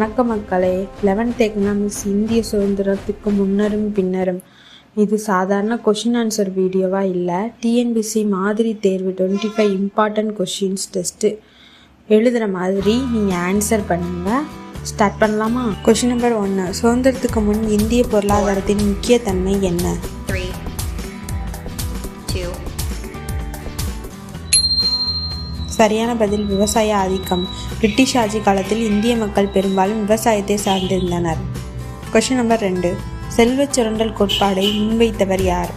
வணக்கம் மக்களே eleventh economics இந்திய சுதந்திரத்துக்கு முன்னரும் பின்னரும். இது சாதாரண கொஷின் ஆன்சர் வீடியோவா இல்லை டிஎன்பிசி மாதிரி தேர்வு twenty five important questions test எழுதுகிற மாதிரி நீங்கள் ஆன்சர் பண்ணுங்க. ஸ்டார்ட் பண்ணலாமா? கொஷின் நம்பர் ஒன்று சுதந்திரத்துக்கு முன் இந்திய பொருளாதாரத்தின் முக்கிய தன்மை என்ன? சரியான பதில் விவசாய ஆதிக்கம். பிரிட்டிஷ் ஆட்சி காலத்தில் இந்திய மக்கள் பெரும்பாலும் விவசாயத்தை சார்ந்திருந்தனர். கொஷின் நம்பர் ரெண்டு. செல்வச் சுரண்டல் கோட்பாடை முன்வைத்தவர் யார்.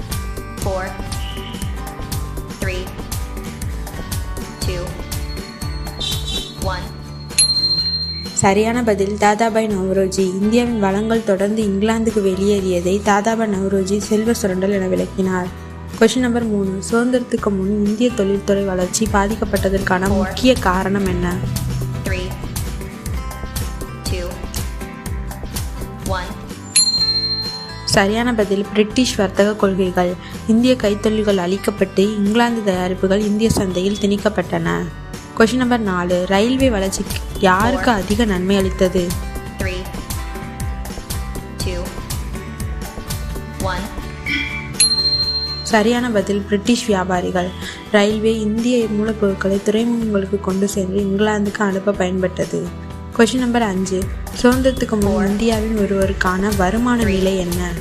சரியான பதில் தாதாபாய் நவ்ரோஜி. இந்தியாவின் வளங்கள் தொடர்ந்து இங்கிலாந்துக்கு வெளியேறியதை தாதாபாய் நவ்ரோஜி செல்வ சுரண்டல் என விளக்கினார். கொஷின் நம்பர் மூணு. சுதந்திரத்துக்கு முன் இந்திய தொழில்துறை வளர்ச்சி பாதிக்கப்பட்டதற்கான முக்கிய காரணம் என்ன. சரியான பதில் பிரிட்டிஷ் வர்த்தக கொள்கைகள். இந்திய கைத்தொழில்கள் அழிக்கப்பட்டு இங்கிலாந்து தயாரிப்புகள் இந்திய சந்தையில் திணிக்கப்பட்டன. கொஷின் நம்பர் நாலு. ரயில்வே வளர்ச்சிக்கு யாருக்கு அதிக நன்மை அளித்தது? சரியான பதில் பிரிட்டிஷ் வியாபாரிகள் ரயில்வே இந்திய மூலப்பொருட்களை துறைமுகங்களுக்கு கொண்டு சென்று இங்கிலாந்துக்கு அனுப்ப பயன்பட்டது. கொஷின் நம்பர் அஞ்சு. சுதந்திரத்துக்கு முன் இந்தியாவின் ஒருவருக்கான வருமான நிலை என்ன.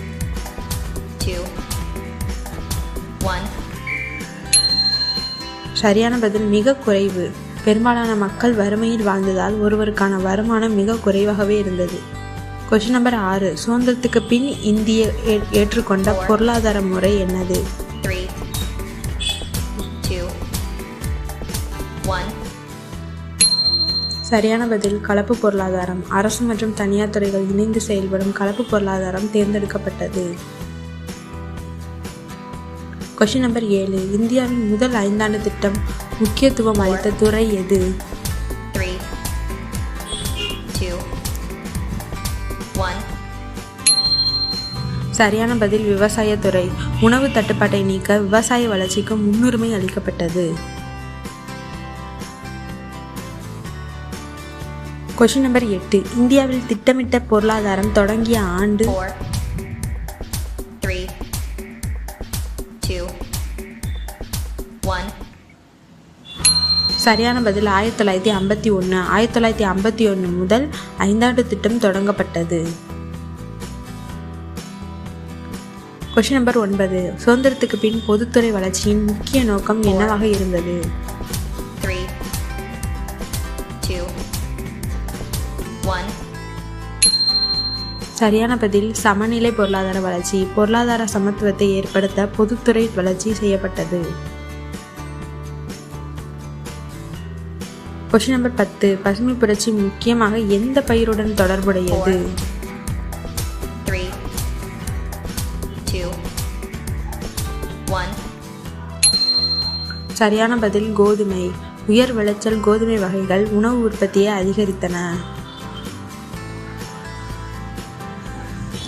சரியான பதில் மிக குறைவு. பெரும்பாலான மக்கள் வறுமையில் வாழ்ந்ததால் ஒருவருக்கான வருமானம் மிக குறைவாகவே இருந்தது. கொஷின் நம்பர் ஆறு. சுதந்திரத்துக்கு பின் இந்திய ஏற்றுக்கொண்ட பொருளாதார முறை என்னது. சரியான பதில் கலப்பு பொருளாதாரம். அரசு மற்றும் தனியார் துறைகள் இணைந்து செயல்படும் கலப்பு பொருளாதாரம் தேர்ந்தெடுக்கப்பட்டது. கொஷின் நம்பர் ஏழு. இந்தியாவின் முதல் ஐந்தாண்டு திட்டம் முக்கியத்துவம் அளித்த துறை எது? சரியான பதில் விவசாயத்துறை. உணவு தட்டுப்பாட்டை நீக்க விவசாய வளர்ச்சிக்கு முன்னுரிமை அளிக்கப்பட்டது. கொஷின் நம்பர் எட்டு. இந்தியாவில் திட்டமிட்ட பொருளாதாரம் தொடங்கிய ஆண்டு. சரியான பதில் ஆயிரத்தி தொள்ளாயிரத்தி ஐம்பத்தி ஒன்று ஆயிரத்தி தொள்ளாயிரத்தி ஐம்பத்தி ஒன்று முதல் ஐந்தாண்டு திட்டம் தொடங்கப்பட்டது. கொஷின் நம்பர் ஒன்பது. சுதந்திரத்துக்கு பின் பொதுத்துறை வளர்ச்சியின் முக்கிய நோக்கம் என்னவாக இருந்தது. சரியான பதில் சமநிலை பொருளாதார வளர்ச்சி. பொருளாதார சமத்துவத்தை ஏற்படுத்த பொதுத்துறை வளர்ச்சி செய்யப்பட்டது. கொஷின் நம்பர் பத்து. பசுமை புரட்சி முக்கியமாக எந்த பயிருடன் தொடர்புடையது? சரியான பதில் கோதுமை. உயர் விளைச்சல் கோதுமை வகைகள் உணவு உற்பத்தியை அதிகரித்தன.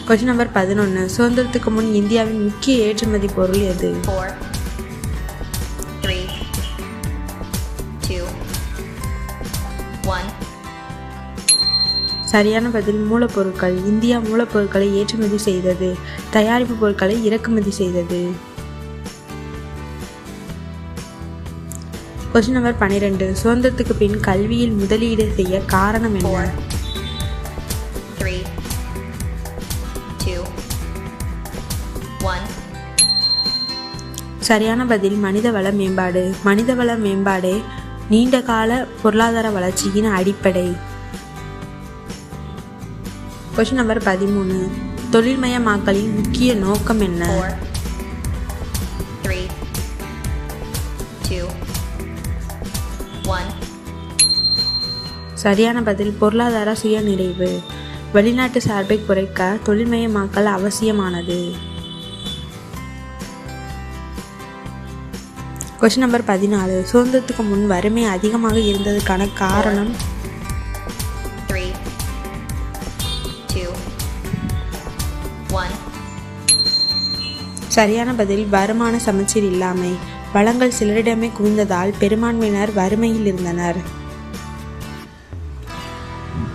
கொஷின் நம்பர் பதினொன்று சுதந்திரத்துக்கு முன் இந்தியாவின் முக்கிய ஏற்றுமதி பொருள் எது. சரியான பதில் மூலப்பொருட்கள். இந்தியா மூலப்பொருட்களை ஏற்றுமதி செய்தது. தயாரிப்பு பொருட்களை இறக்குமதி செய்தது. கொஸ்டின் நம்பர் பன்னிரெண்டு. சுதந்திரத்துக்கு பின் கல்வியில் முதலீடு செய்ய காரணம் என்ன. சரியான பதில் மனிதவள மேம்பாடு. மனிதவள மேம்பாடே நீண்டகால பொருளாதார வளர்ச்சியின் அடிப்படை. கொஸ்டின் நம்பர் பதிமூணு. தொழில்மயமாக்கலின் முக்கிய நோக்கம் என்ன? சரியான பதில் பொருளாதார சுயநிறைவு. வெளிநாட்டு சார்பை குறைக்க தொழில்மயமாக்கல் அவசியமானது. கொஸ்டின் நம்பர் பதினாலு. சுதந்திரத்துக்கு முன் வறுமை அதிகமாக இருந்ததுக்கான காரணம். சரியான பதில் வருமான சமச்சீர் இல்லாமை. வளங்கள் சிலரிடமே குவிந்ததால் பெரும்பான்மையினர் வறுமையில் இருந்தனர்.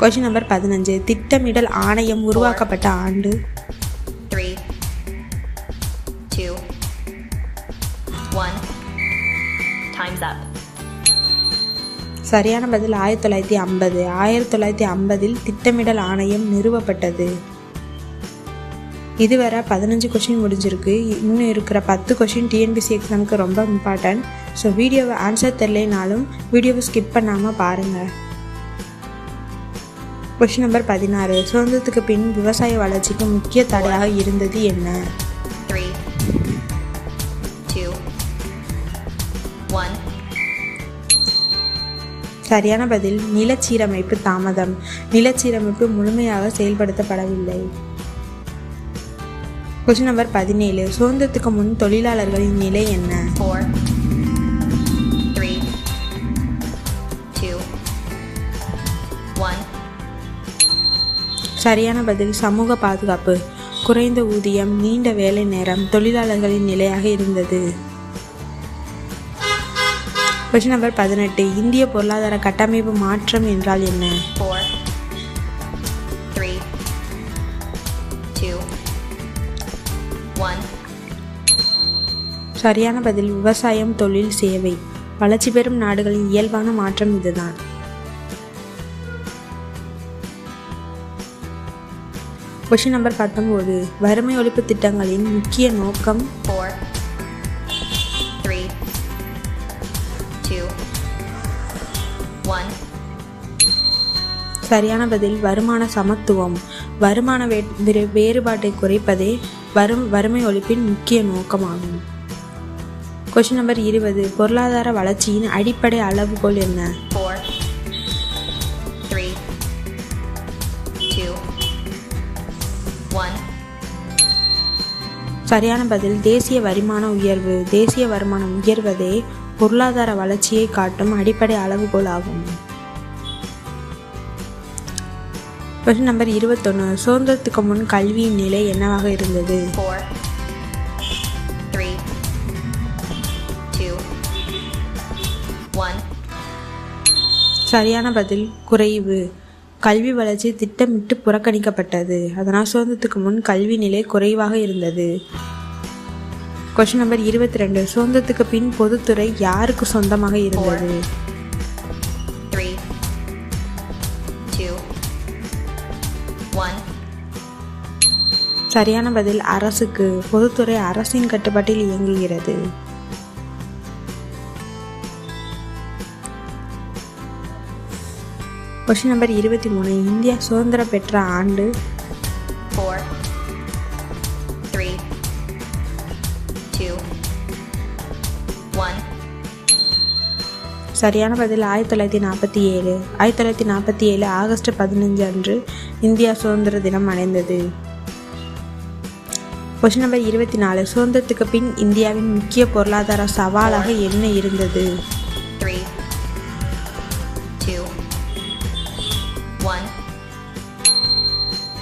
கொஷின் நம்பர் பதினஞ்சு. திட்டமிடல் ஆணையம் உருவாக்கப்பட்ட ஆண்டு. சரியான பதில் ஆயிரத்தி தொள்ளாயிரத்தி ஐம்பது. ஆயிரத்தி தொள்ளாயிரத்தி ஐம்பதில் திட்டமிடல் ஆணையம் நிறுவப்பட்டது. இதுவரை பதினஞ்சு கொஷின் முடிஞ்சிருக்கு. இன்னும் இருக்கிற பத்து கொஷின் டிஎன்பிசி எக்ஸாமுக்கு ரொம்ப இம்பார்ட்டன்ட் ஸோ வீடியோவை ஆன்சர் தெரிலனாலும் வீடியோவை ஸ்கிப் பண்ணாமல் பாருங்கள் கொஷின் நம்பர் பதினாறு. சுதந்திரத்துக்கு பின் விவசாய வளர்ச்சிக்கு முக்கிய தடையாக இருந்தது என்ன. சரியான பதில் நிலச்சீரமைப்பு தாமதம். நிலச்சீரமைப்பு முழுமையாக செயல்படுத்தப்படவில்லை. கொஸ்டின் நம்பர் பதினேழு. சுதந்திரத்துக்கு முன் தொழிலாளர்களின் நிலை என்ன? சரியான பதில் சமூக பாதுகாப்பு. குறைந்த ஊதியம் நீண்ட வேலை நேரம் தொழிலாளர்களின் நிலையாக இருந்தது. கொஸ்டின் நம்பர் பதினெட்டு. இந்திய பொருளாதார கட்டமைப்பு மாற்றம் என்றால் என்ன. சரியான பதில் விவசாயம் தொழில் சேவை. வளர்ச்சி பெறும் நாடுகளின் இயல்பான மாற்றம் இதுதான். கொஷின் நம்பர் பத்தொம்போது வறுமை ஒழிப்பு திட்டங்களின் முக்கிய நோக்கம்? Four, three, two, one. சரியான பதில் வருமான சமத்துவம். வருமான வே வேறு- வேறுபாட்டை குறைப்பதே வரும் வறுமை ஒழிப்பின் முக்கிய நோக்கமாகும். கொஷின் நம்பர் இருபது பொருளாதார வளர்ச்சியின் அடிப்படை அளவுகோல் என்ன? சரியான பதில் தேசிய வருமான உயர்வு. தேசிய வருமானம் உயர்வதே பொருளாதார வளர்ச்சியை காட்டும் அடிப்படை அளவுகோல் ஆகும். கொஸ்டின் நம்பர் இருபத்தொன்று சுதந்திரத்துக்கு முன் கல்வியின் நிலை என்னவாக இருந்தது. சரியான பதில் குறைவு. கல்வி வளர்ச்சி திட்டமிட்டு புறக்கணிக்கப்பட்டது. அதனால் சுதந்திரத்துக்கு முன் கல்வி நிலை குறைவாக இருந்தது. கொஸ்டின் நம்பர் இருபத்தி ரெண்டு சுதந்திரத்துக்கு பின் பொதுத்துறை யாருக்கு சொந்தமாக இருந்தது. சரியான பதில் அரசுக்கு. பொதுத்துறை அரசின் கட்டுப்பாட்டில் இயங்குகிறது. கொஸ்டின் நம்பர் இருபத்தி மூணு இந்தியா சுதந்திரம் பெற்ற ஆண்டு two, one. சரியான பதில் ஆயிரத்தி தொள்ளாயிரத்தி நாற்பத்தி ஏழு. ஆயிரத்தி தொள்ளாயிரத்தி நாற்பத்தி ஏழு ஆகஸ்ட் பதினஞ்சு அன்று இந்தியா சுதந்திர தினம் அடைந்தது. கொஸ்டின் நம்பர் இருபத்தி நாலு. சுதந்திரத்துக்கு பின் இந்தியாவின் முக்கிய பொருளாதார சவாலாக என்ன இருந்தது?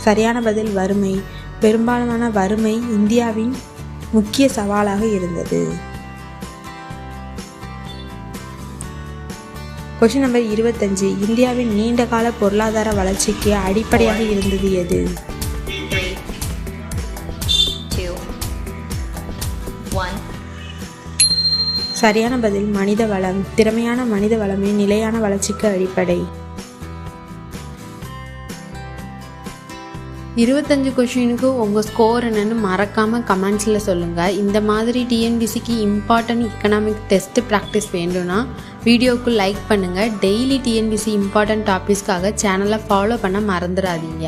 சரியான பதில் வறுமை பெரும்பாலான வறுமை இந்தியாவின் முக்கிய சவாலாக இருந்தது. கொஸ்டின் நம்பர் இருபத்தஞ்சு. இந்தியாவின் நீண்டகால பொருளாதார வளர்ச்சிக்கு அடிப்படையாக இருந்தது எது? சரியான பதில் மனித வளம். திறமையான மனித வளமே நிலையான வளர்ச்சிக்கு அடிப்படை. இருபத்தஞ்சு கொஷினுக்கு உங்கள் ஸ்கோர் என்னன்னு மறக்காமல் கமெண்ட்ஸில் சொல்லுங்கள் இந்த மாதிரி டிஎன்பிசிக்கு இம்பார்ட்டன்ட் எக்கனாமிக் டெஸ்ட் ப்ராக்டிஸ் வேண்டும்னா வீடியோவுக்கு லைக் பண்ணுங்கள் டெய்லி டிஎன்பிசி இம்பார்ட்டன்ட் டாபிக்ஸ்க்காக சேனலை ஃபாலோ பண்ண மறந்துடாதீங்க.